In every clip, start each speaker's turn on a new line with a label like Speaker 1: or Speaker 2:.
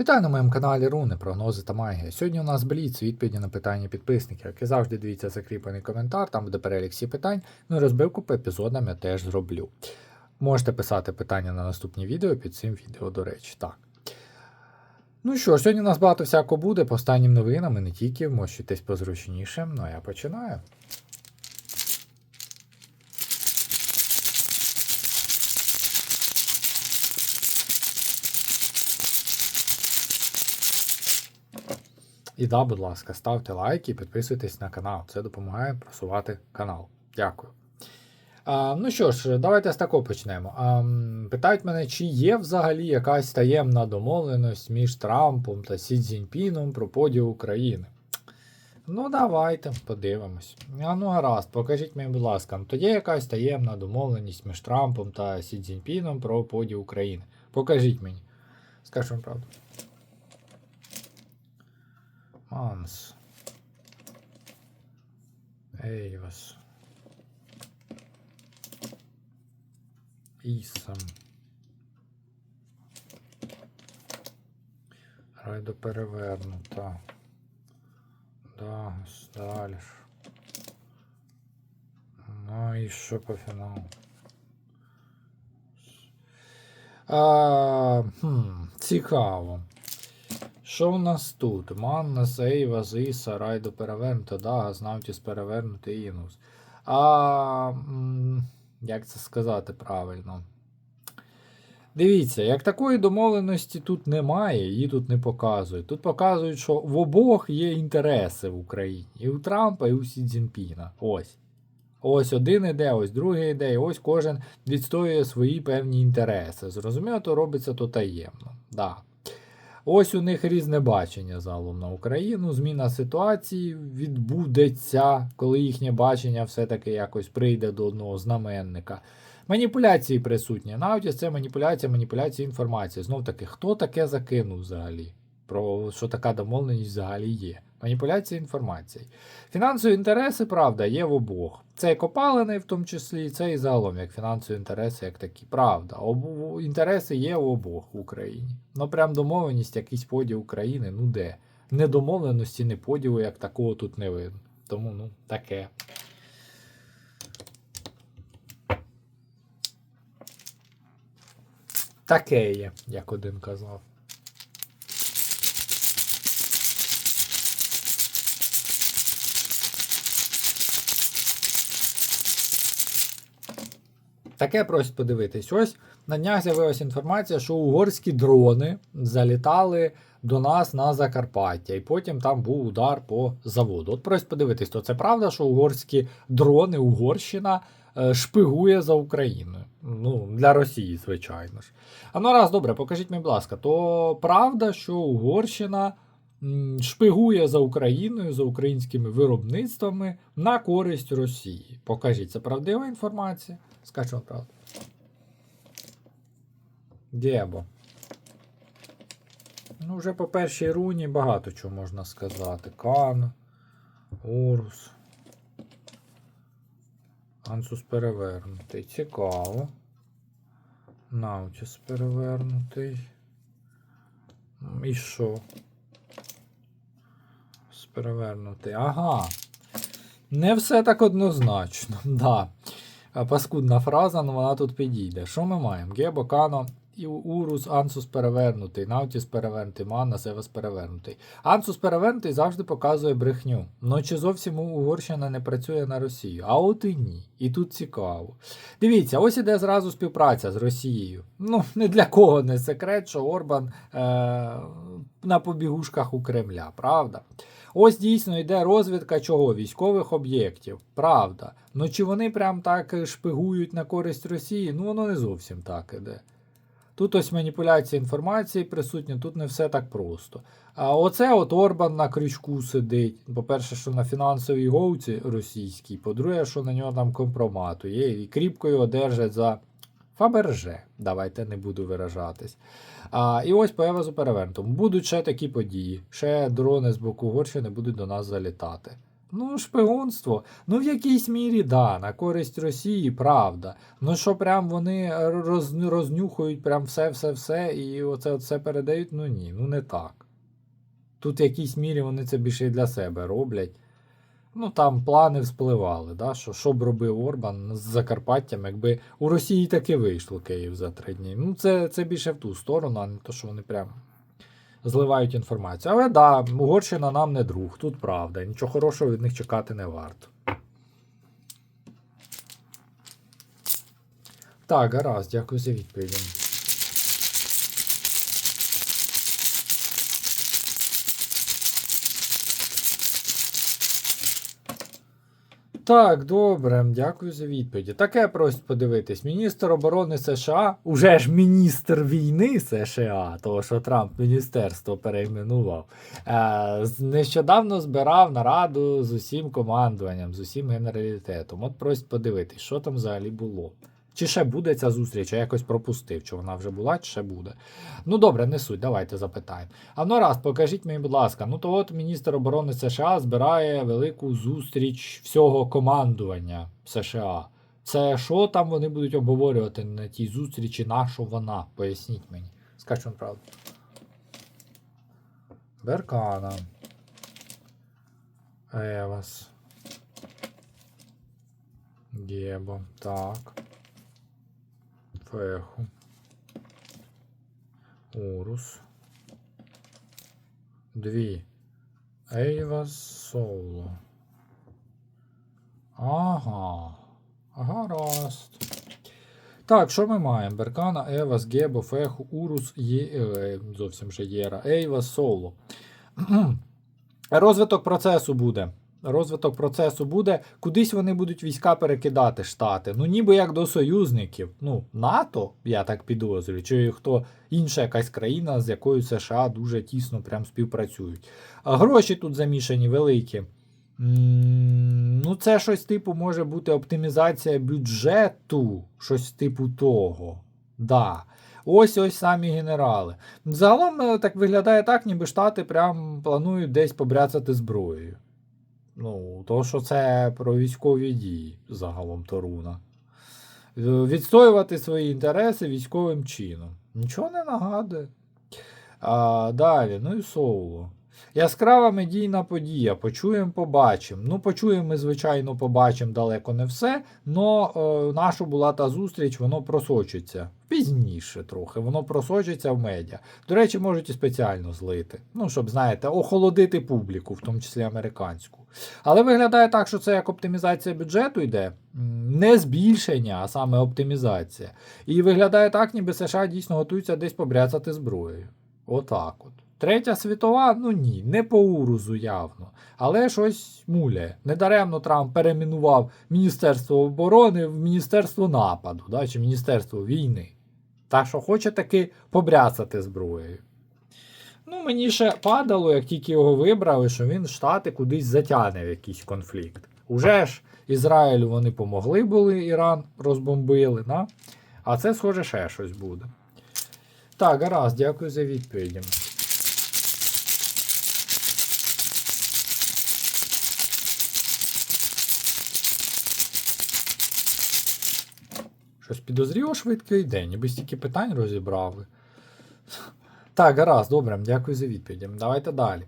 Speaker 1: Вітаю на моєму каналі Руни, прогнози та магія. Сьогодні у нас бліц, відповіді на питання підписників. Як і завжди, дивіться закріплений коментар, там буде перелік всіх питань. Ну і розбивку по епізодам я теж зроблю. Можете писати питання на наступні відео під цим відео, до речі. Так. Ну що сьогодні у нас багато всякого буде по останнім новинам і не тільки, мощуйтесь позручніше. Ну а я починаю. І да, будь ласка, ставте лайки і підписуйтесь на канал. Це допомагає просувати канал. Дякую. А, ну що ж, давайте з такого почнемо. А, питають мене, чи є взагалі якась таємна домовленість між Трампом та Сі Цзіньпіном про поділ України. Ну, давайте подивимось. А ну гаразд, покажіть мені, будь ласка, то є якась таємна домовленість між Трампом та Сі Цзіньпіном про поділ України. Покажіть мені. Скажу правду. Манс. Ейвас. Ісам. Райдо перевернута. Дагас, далі. Ну і що по фіналу? А, хм, цікаво. Що у нас тут? Манна, Сейва, Зиса, Райдо перевернуто, Дагас, Навтіс перевернутий Інус. А, як це сказати правильно? Дивіться, як такої домовленості тут немає, її тут не показують. Тут показують, що в обох є інтереси в Україні. І у Трампа, і у Сі Цзіньпіна. Ось. Ось один іде, ось другий іде, і ось кожен відстоює свої певні інтереси. Зрозуміло, то робиться то таємно. Да. Ось у них різне бачення загалом на Україну. Зміна ситуації відбудеться, коли їхнє бачення все-таки якось прийде до одного знаменника. Маніпуляції присутні. Навіть це маніпуляція, маніпуляція інформації. Знов таки, хто таке закинув взагалі? Про що така домовленість взагалі є. Маніпуляція інформації. Фінансові інтереси, правда, є в обох. Це копалини, в тому числі, це і загалом як фінансові інтереси, як такі. Правда. Об... Інтереси є у обох в Україні. Ну прям домовленість, якийсь поділ України, ну де? Не домовленості, не поділу, як такого тут не видно. Тому, ну, таке. Таке є, як один казав. Таке просять подивитись. Ось на днях з'явилася інформація, що угорські дрони залітали до нас на Закарпаття, і потім там був удар по заводу. От просять подивитись, то це правда, що угорські дрони, Угорщина е, шпигує за Україною. Ну, для Росії, звичайно ж. А ну раз, добре, покажіть мені, будь ласка, то правда, що Угорщина шпигує за Україною, за українськими виробництвами на користь Росії. Покажіть, це правдива інформація? Скажу вам правду. Дєбо. Ну, вже по першій руні багато чого можна сказати. Кан, Урус. Ансус перевернутий. Цікаво. Наутіс перевернутий. І що? С перевернутий. Ага. Не все так однозначно. Да. Паскудна фраза, але вона тут підійде. Що ми маємо? Гебо, Кано, і Урус, Ансус перевернутий, Наутіс перевернутий, Манна, Севас перевернутий. Ансус перевернутий завжди показує брехню. Ну чи зовсім Угорщина не працює на Росію? А от і ні. І тут цікаво. Дивіться, ось іде зразу співпраця з Росією. Ну, не для кого не секрет, що Орбан е- на побігушках у Кремля, правда? Ось дійсно йде розвідка чого? Військових об'єктів. Правда. Ну чи вони прям так шпигують на користь Росії? Ну воно не зовсім так іде. Тут ось маніпуляція інформації присутня, тут не все так просто. А оце от Орбан на крючку сидить. По-перше, що на фінансовій говці російській, по-друге, що на нього там компромату є, і кріпко його держать за Фаберже. Давайте не буду виражатись. А, і ось по Евазу перевернутому. Будуть ще такі події. Ще дрони з боку Угорщини будуть до нас залітати. Ну, шпигунство. Ну, в якійсь мірі, да, на користь Росії, правда. Ну, що прям вони роз, рознюхують прям все-все-все і оце все передають, ну ні, ну не так. Тут в якійсь мірі вони це більше для себе роблять. Ну, там плани вспливали, да, що, що б робив Орбан з Закарпаттям, якби у Росії таки вийшло Київ за три дні. Ну, це, це більше в ту сторону, а не то, що вони прям зливають інформацію. Але да, Угорщина нам не друг, тут правда. Нічого хорошого від них чекати не варто. Так, гаразд, дякую за відповідь. Так, добре, дякую за відповіді. Таке просить подивитись. Міністр оборони США, уже ж міністр війни США, того що Трамп міністерство перейменував, е, нещодавно збирав нараду з усім командуванням, з усім генералітетом. От просто подивитись, що там взагалі було. Чи ще буде ця зустріч, я якось пропустив, чи вона вже була, чи ще буде. Ну добре, не суть, давайте запитаємо. А ну раз, покажіть мені, будь ласка, ну то от міністр оборони США збирає велику зустріч всього командування США. Це що там вони будуть обговорювати на тій зустрічі, на що вона? Поясніть мені. Скажіть правду. Беркана. Евас. Гебо. Так. Феху. Урус. Дві. Ейвас Соло. Ага. Гаразд. Так, що ми маємо? Беркана, Евас, Гебо, Феху, Урус, Є... е, зовсім же Єра, Ейвас, Соло. Розвиток процесу буде. Розвиток процесу буде, кудись вони будуть війська перекидати штати. Ну, ніби як до союзників. Ну, НАТО, я так підозрюю, чи хто інша якась країна, з якою США дуже тісно прям співпрацюють. А гроші тут замішані великі. Ну, це щось типу може бути оптимізація бюджету, щось типу того. Да. Ось ось самі генерали. Загалом е, так виглядає так, ніби Штати прям планують десь побряцати зброєю. Ну, то, що це про військові дії загалом Торуна. Е, Відстоювати свої інтереси військовим чином. Нічого не нагадує. А, далі, ну і Соуло. Яскрава медійна подія. Почуємо, побачимо. Ну, почуємо, ми, звичайно, побачимо далеко не все. Но е, наша була та зустріч, воно просочиться. Пізніше трохи, воно просочиться в медіа. До речі, можуть і спеціально злити. Ну, щоб, знаєте, охолодити публіку, в тому числі американську. Але виглядає так, що це як оптимізація бюджету йде, не збільшення, а саме оптимізація. І виглядає так, ніби США дійсно готуються десь побряцати зброєю. Отак от. Третя світова, ну ні, не по урузу явно. Але щось муляє. Недаремно Трамп перейменував Міністерство оборони в Міністерство нападу, да, чи Міністерство війни. Так що хоче таки побряцати зброєю. Ну, мені ще падало, як тільки його вибрали, що він Штати кудись затягне в якийсь конфлікт. Уже ж Ізраїлю вони помогли були, Іран розбомбили, да? а це, схоже, ще щось буде. Так, гаразд, дякую за відповіді. Щось підозріло швидкий день, ніби стільки питань розібрали. Так, гаразд, добре, дякую за відповіді. Давайте далі.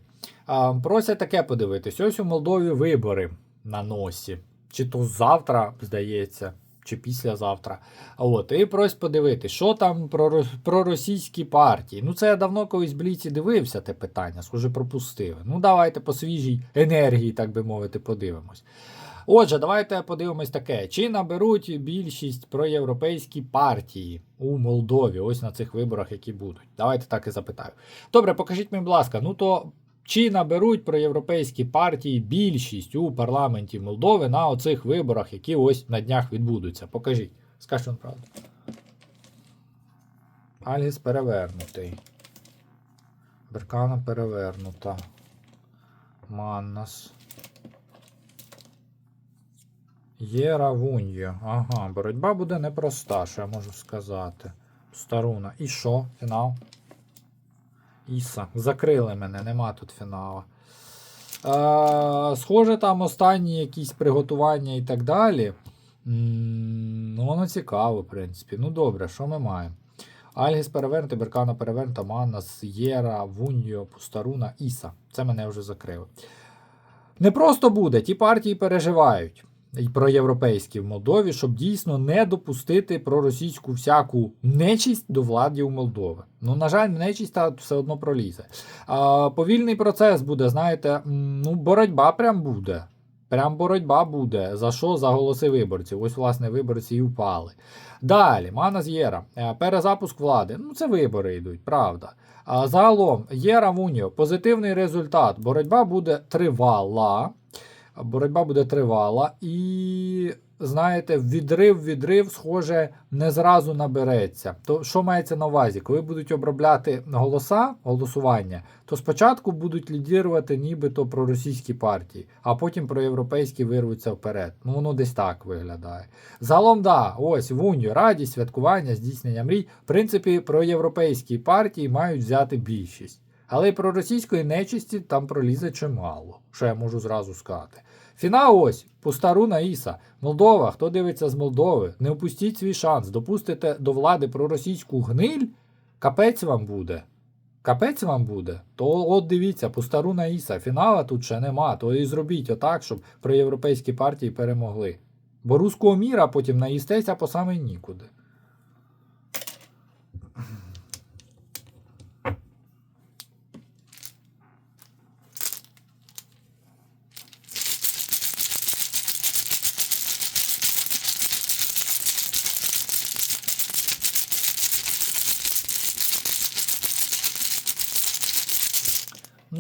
Speaker 1: А, просять таке подивитись. Ось у Молдові вибори на носі. Чи то завтра, здається, чи післязавтра. От, і просять подивитись, що там про, про російські партії. Ну, це я давно колись в Бліці дивився те питання, схоже, пропустили. Ну, давайте по свіжій енергії, так би мовити, подивимось. Отже, давайте подивимось таке: чи наберуть більшість проєвропейські партії у Молдові, ось на цих виборах, які будуть. Давайте так і запитаю. Добре, покажіть мені, будь ласка, ну то чи наберуть проєвропейські партії більшість у парламенті Молдови на оцих виборах, які ось на днях відбудуться? Покажіть. Скажіть вам правду. Альгіс перевернутий. Беркана перевернута. Маннас. Єра Вуньє. Ага, боротьба буде непроста, що я можу сказати. Старуна. І що? Фінал? Іса. Закрили мене, нема тут фіналу. Е, схоже, там останні якісь приготування і так далі. Ну, воно цікаво, в принципі. Ну добре, що ми маємо? Альгіс перевернути, Беркана перевернута, Маннас, Єра, Вуньо, Пустаруна, Іса. Це мене вже закрило. Не просто буде, ті партії переживають і проєвропейські в Молдові, щоб дійсно не допустити проросійську всяку нечість до влади у Молдови. Ну, на жаль, нечість та все одно пролізе. А, повільний процес буде, знаєте, ну, боротьба прям буде. Прям боротьба буде. За що? За голоси виборців. Ось, власне, виборці і впали. Далі, Манас Єра. Е, Перезапуск влади. Ну, це вибори йдуть, правда. А загалом, Єра Муніо, позитивний результат. Боротьба буде тривала. Боротьба буде тривала. І, знаєте, відрив, відрив, схоже, не зразу набереться. То що мається на увазі? Коли будуть обробляти голоса, голосування, то спочатку будуть лідірувати нібито проросійські партії, а потім проєвропейські вирвуться вперед. Ну, воно десь так виглядає. Загалом, да, ось в Унію радість, святкування, здійснення мрій. В принципі, проєвропейські партії мають взяти більшість. Але й про російської нечисті там пролізе чимало, що я можу зразу сказати. Фінал ось, Пустаруна Іса. Молдова, хто дивиться з Молдови, не впустіть свій шанс, допустите до влади проросійську гниль, капець вам буде. Капець вам буде, то от дивіться, Пустаруна Іса, фінала тут ще нема, то і зробіть отак, щоб проєвропейські партії перемогли. Бо руського міра потім наїстеся по саме нікуди.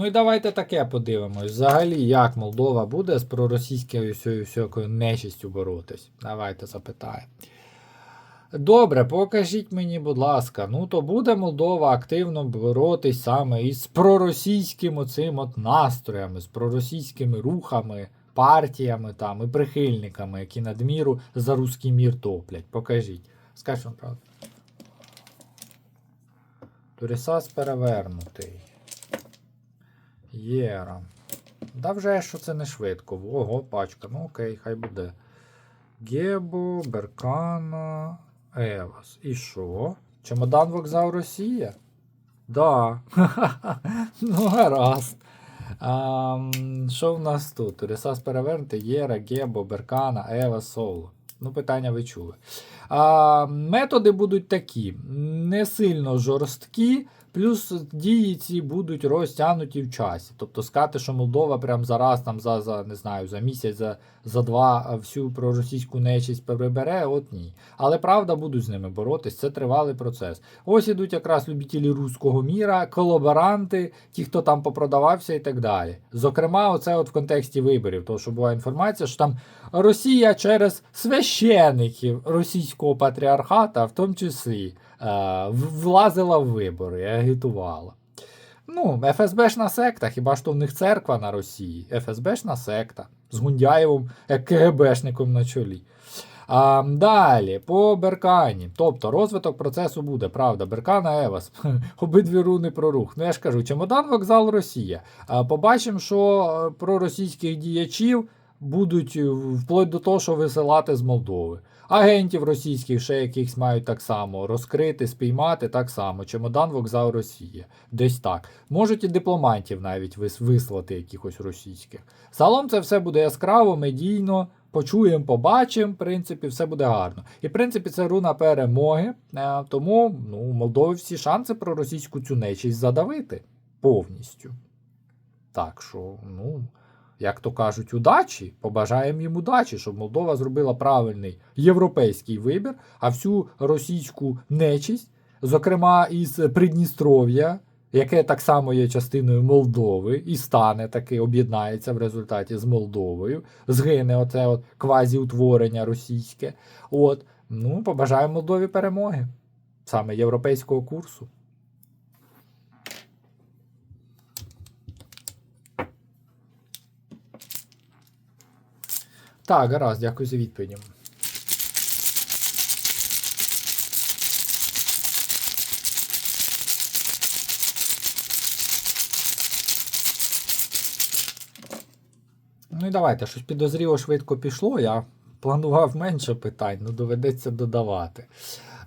Speaker 1: Ну і давайте таке подивимось. Взагалі, як Молдова буде з проросійською всякою, нечистю боротись? Давайте запитаємо. Добре, покажіть мені, будь ласка, ну то буде Молдова активно боротись саме із проросійським оцим от настроями, з проросійськими рухами, партіями там і прихильниками, які надміру за руський мір топлять. Покажіть. Скажіть вам правду. Турісас перевернутий. Єра. Да вже що це не швидко. Ого, пачка. Ну окей, хай буде. Гебо, Беркана, Евас. І що? Чемодан вокзал Росія? Да. ну, гаразд. Що в нас тут? Ресас перевернути, Єра, Гебо, Беркана, Ева, Соло. Ну, питання ви чули. А, методи будуть такі: не сильно жорсткі, плюс дії ці будуть розтягнуті в часі. Тобто сказати, що Молдова прям зараз, там за, за не знаю, за місяць, за, за два всю проросійську нечість прибере, от ні. Але правда будуть з ними боротись, це тривалий процес. Ось ідуть якраз любителі руського міра, колаборанти, ті, хто там попродавався і так далі. Зокрема, оце от в контексті виборів, тому що була інформація, що там Росія через священиків російського патріархата, в тому числі, влазила в вибори, агітувала. Ну, ФСБшна секта, хіба що в них церква на Росії? ФСБшна секта з Гундяєвим КГБшником на чолі. А, Далі, по Беркані. Тобто розвиток процесу буде, правда, Беркана Евас. Обидві руни про рух. Ну я ж кажу, чемодан вокзал Росія. А, Побачимо, що е, про російських діячів будуть е, вплоть до того, що висилати з Молдови. Агентів російських ще якихось мають так само розкрити, спіймати так само. Чемодан вокзал Росія. Десь так. Можуть і дипломатів навіть вислати якихось російських. Загалом це все буде яскраво, медійно. Почуємо, побачимо, в принципі, все буде гарно. І в принципі, це руна перемоги. е, Тому ну, у Молдови всі шанси про російську цю нечість задавити повністю. Так що, ну, як то кажуть, удачі. Побажаємо їм удачі, щоб Молдова зробила правильний європейський вибір, а всю російську нечість, зокрема із Придністров'я, яке так само є частиною Молдови, і стане таки, об'єднається в результаті з Молдовою, згине оце от квазіутворення російське. От, ну, побажаємо Молдові перемоги, саме європейського курсу. Так, гаразд, дякую за відповіді. Ну і давайте, щось підозріло швидко пішло. Я планував менше питань, ну доведеться додавати.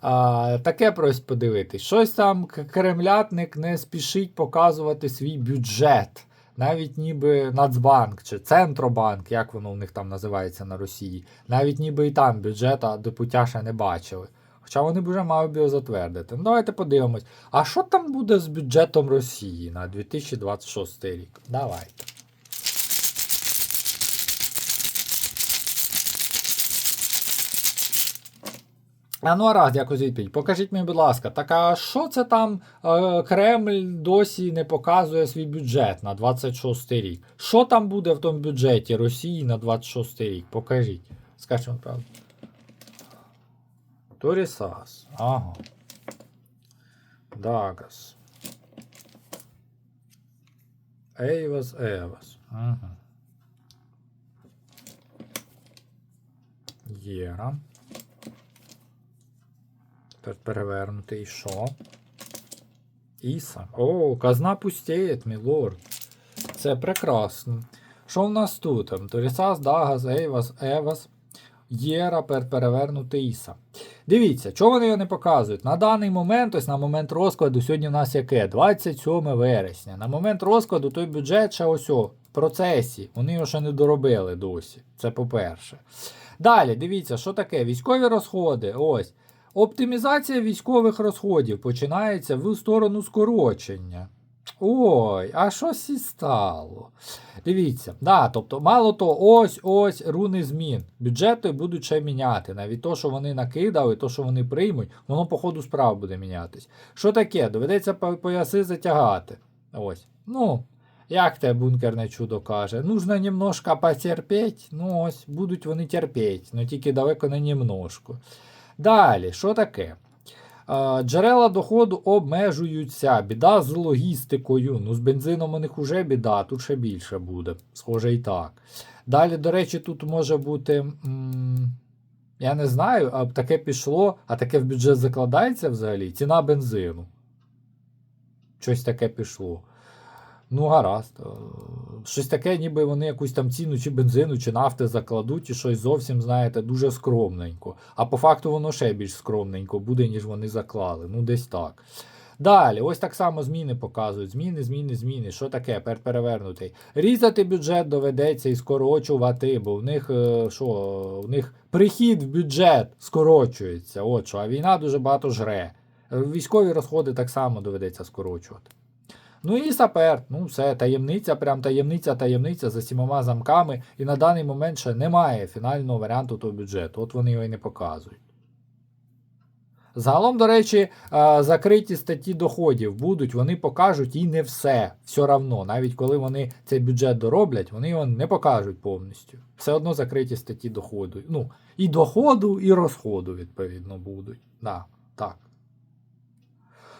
Speaker 1: А, таке прось подивитись. Щось там кремлятник не спішить показувати свій бюджет. Навіть ніби Нацбанк чи Центробанк, як воно у них там називається на Росії. Навіть ніби і там бюджета до путя ще не бачили. Хоча вони б вже мали б його затвердити. Ну, давайте подивимось. А що там буде з бюджетом Росії на 2026 рік? Давайте. А ну а раз, якось відповідь. Покажіть мені, будь ласка, так а що це там е, Кремль досі не показує свій бюджет на 26 рік? Що там буде в тому бюджеті Росії на 26 рік? Покажіть. Скажіть вам правду. Торісас. Ага. Дагас. Ейвас Евас. Угу. Єра. Тепер перевернути і що? Іса. О, казна пустіє, мілорд. Це прекрасно. Що в нас тут? Торісас, Дагас, Ейвас, Евас, Єра, пер перевернути Іса. Дивіться, чого вони його не показують? На даний момент, ось на момент розкладу, сьогодні у нас яке? 27 вересня. На момент розкладу той бюджет ще ось о, в процесі. Вони його ще не доробили досі. Це по-перше. Далі, дивіться, що таке? Військові розходи. Ось. Оптимізація військових розходів починається в сторону скорочення. Ой, а щось і стало. Дивіться, да, тобто, мало то, ось ось руни змін. Бюджети будуть ще міняти. Навіть то, що вони накидали, то, що вони приймуть, воно по ходу справ буде мінятись. Що таке? Доведеться по- пояси затягати. Ось. Ну, як те бункерне чудо каже, нужно немножко потерпеть. Ну ось, будуть вони терпеть, але тільки далеко не немножко. Далі, що таке? Джерела доходу обмежуються. Біда з логістикою. Ну, з бензином у них уже біда, тут ще більше буде. Схоже і так. Далі, до речі, тут може бути. м, я не знаю, а таке пішло, а таке в бюджет закладається взагалі. Ціна бензину. Щось таке пішло. Ну, гаразд. Е, Щось таке, ніби вони якусь там ціну чи бензину, чи нафти закладуть, і щось зовсім, знаєте, дуже скромненько. А по факту воно ще більш скромненько буде, ніж вони заклали. Ну, десь так. Далі, ось так само зміни показують. Зміни, зміни, зміни. Що таке? Пер перевернутий. Різати бюджет доведеться і скорочувати, бо в них е, що, в них прихід в бюджет скорочується. От що, а війна дуже багато жре. Е, Військові розходи так само доведеться скорочувати. Ну і сапер, ну все, таємниця, прям таємниця, таємниця за сімома замками. І на даний момент ще немає фінального варіанту того бюджету. От вони його і не показують. Загалом, до речі, е, закриті статті доходів будуть, вони покажуть і не все. Все равно. Навіть коли вони цей бюджет дороблять, вони його не покажуть повністю. Все одно закриті статті доходу. Ну, і доходу, і розходу, відповідно, будуть. Да, так.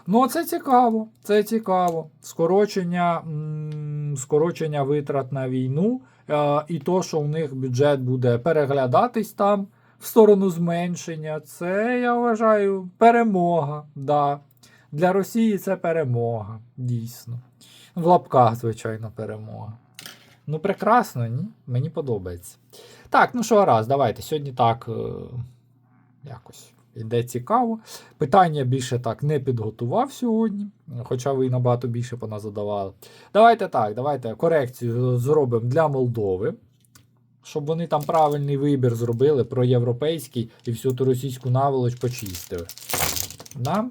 Speaker 1: Ну, це цікаво. Це цікаво. Скорочення, м, скорочення витрат на війну, е, і то, що у них бюджет буде переглядатись там в сторону зменшення, це, я вважаю, перемога. Да. Для Росії це перемога, дійсно. В лапках, звичайно, перемога. Ну, прекрасно, ні? Мені подобається. Так, ну що раз, давайте. Сьогодні так е, якось іде цікаво. Питання більше так не підготував сьогодні, хоча ви набагато більше поназадавали. Давайте так, давайте корекцію зробимо для Молдови. Щоб вони там правильний вибір зробили про європейський і всю ту російську наволоч почистили. Да?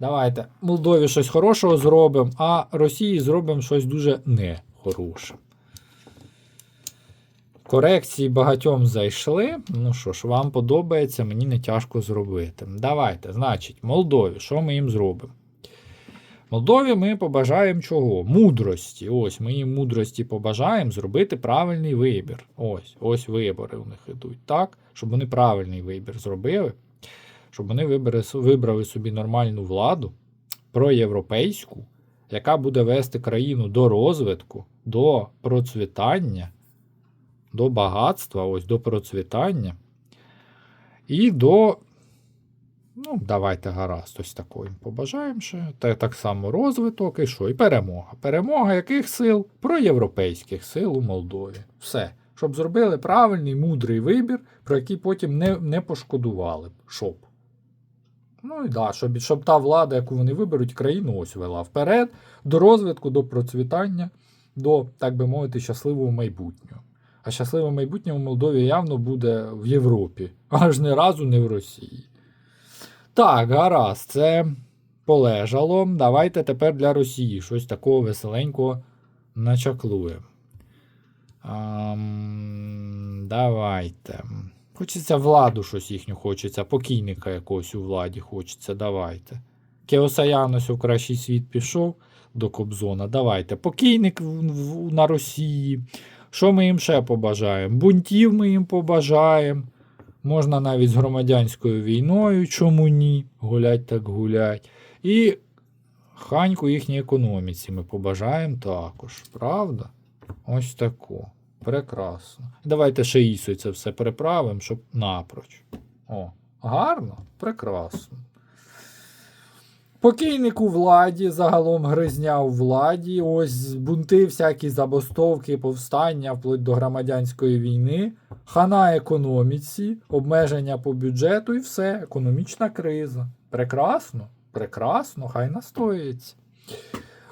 Speaker 1: Давайте Молдові щось хорошого зробимо, а Росії зробимо щось дуже нехороше. Корекції багатьом зайшли. Ну що ж, вам подобається, мені не тяжко зробити. Давайте, значить, Молдові, що ми їм зробимо? Молдові ми побажаємо чого? Мудрості. Ось ми їм мудрості побажаємо зробити правильний вибір. Ось, ось вибори у них ідуть, так? Щоб вони правильний вибір зробили, щоб вони вибрали, вибрали собі нормальну владу, проєвропейську, яка буде вести країну до розвитку, до процвітання, до багатства, ось до процвітання і до Ну, давайте гаразд, ось такого їм побажаємо ще. Та так само розвиток і що? І перемога. Перемога яких сил? Проєвропейських сил у Молдові. Все. Щоб зробили правильний, мудрий вибір, про який потім не, не пошкодували б. Щоб. Ну і да, щоб, щоб та влада, яку вони виберуть, країну ось вела вперед, до розвитку, до процвітання, до, так би мовити, щасливого майбутнього. А щасливе майбутнє у Молдові явно буде в Європі, аж не разу не в Росії. Так, гаразд, це полежало. Давайте тепер для Росії щось такого веселенького начаклуємо. Ам, давайте. Хочеться владу щось їхню хочеться, покійника якогось у владі хочеться. Давайте. Кеосаянос у кращий світ пішов до Кобзона. Давайте. Покійник на Росії. Що ми їм ще побажаємо? Бунтів ми їм побажаємо. Можна навіть з громадянською війною, чому ні? Гулять так гулять. І ханьку їхній економіці ми побажаємо також. Правда? Ось таку. Прекрасно. Давайте ще Ісу це все переправимо, щоб напроч. О, гарно, прекрасно. Покійник у владі, загалом гризня у владі, ось бунти, всякі забастовки, повстання, вплоть до громадянської війни, хана економіці, обмеження по бюджету і все, економічна криза. Прекрасно, прекрасно, хай настоїться.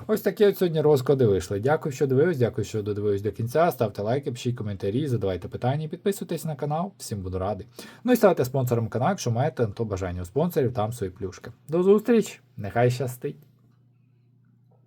Speaker 1: Ось такі от сьогодні розклади вийшли. Дякую, що дивились, дякую, що додивились до кінця. Ставте лайки, пишіть коментарі, задавайте питання, підписуйтесь на канал. Всім буду радий. Ну і ставте спонсором каналу, якщо маєте на то бажання у спонсорів, там свої плюшки. До зустрічі! Нехай щастить!